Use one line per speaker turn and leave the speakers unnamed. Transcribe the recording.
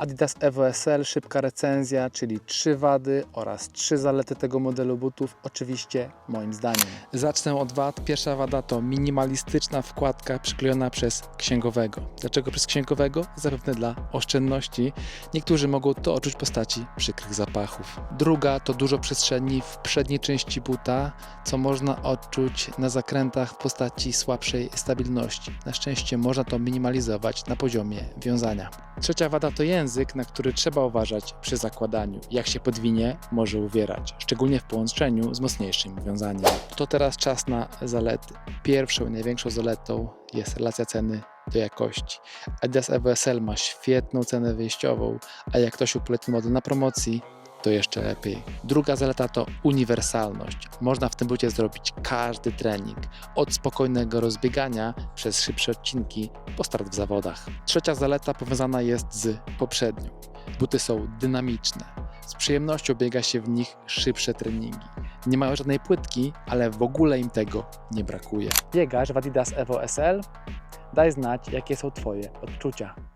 Adidas Evo SL, szybka recenzja, czyli trzy wady oraz trzy zalety tego modelu butów, oczywiście moim zdaniem. Zacznę od wad. Pierwsza wada to minimalistyczna wkładka przyklejona przez księgowego. Dlaczego przez księgowego? Zapewne dla oszczędności. Niektórzy mogą to odczuć w postaci przykrych zapachów. Druga to dużo przestrzeni w przedniej części buta, co można odczuć na zakrętach w postaci słabszej stabilności. Na szczęście można to minimalizować na poziomie wiązania. Trzecia wada to język, na który trzeba uważać przy zakładaniu. Jak się podwinie, może uwierać, szczególnie w połączeniu z mocniejszym wiązaniem. To teraz czas na zalety. Pierwszą i największą zaletą jest relacja ceny do jakości. Adidas Evo SL ma świetną cenę wyjściową, a jak ktoś upoleci model na promocji, to jeszcze lepiej. Druga zaleta to uniwersalność. Można w tym bucie zrobić każdy trening, od spokojnego rozbiegania przez szybsze odcinki po start w zawodach. Trzecia zaleta powiązana jest z poprzednią. Buty są dynamiczne. Z przyjemnością biega się w nich szybsze treningi. Nie mają żadnej płytki, ale w ogóle im tego nie brakuje. Biegasz w Adidas Evo SL? Daj znać, jakie są Twoje odczucia.